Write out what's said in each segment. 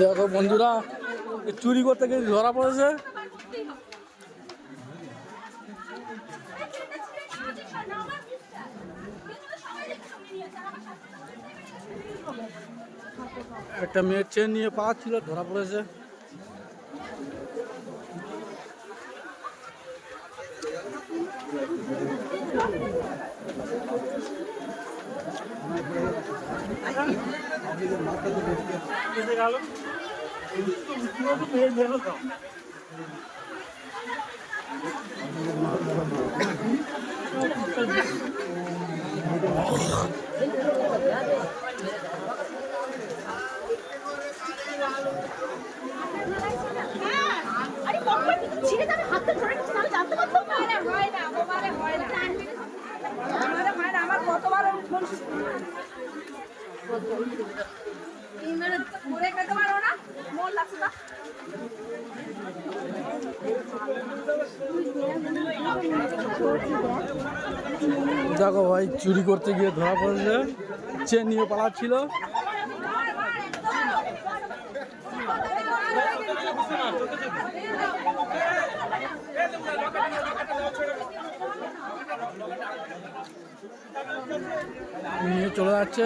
দেখো বন্ধুরা চুরি করতে গিয়ে ধরা পড়েছে। একটা মেয়ের চেন নিয়ে পাচ্ছিল ধরা পড়েছে। ছিঁড়ে যাবে হাতটা ধরে নিচ্ছি আমি জানতে পারতাম না আরে হয় না মোবাইলে হয় না আমারে হয় না আমার কতবার ওর ফোন এই মানে ঘুরে খেতে পারো না মন লাগছে না দেখো ভাই চুরি করতে গিয়ে ধরা পড়েছে। চেন নিয়ে পালাচ্ছিল। নিয়ে চলে যাচ্ছে।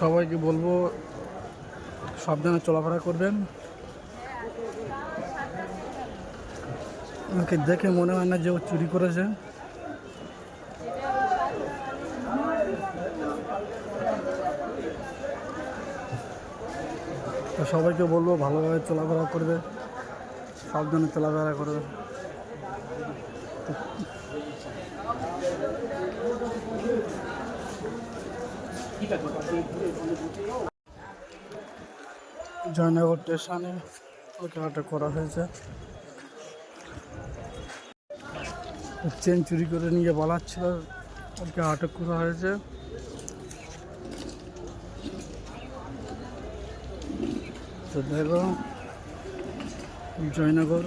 সবাইকে বলব, সাবধানে চলাফেরা করবেন। ওকে দেখে মনে হয় না যে ও চুরি করেছে। সবাইকে বলব, ভালোভাবে চলাফেরা করবে। সাবধানে চলাফেরা করবে। জয়নগর স্টেশনে আটক করা হয়েছে। চেন চুরি করে নিয়ে পালাচ্ছিল ওকে আটক করা হয়েছে। তো দেখো জয়নগর।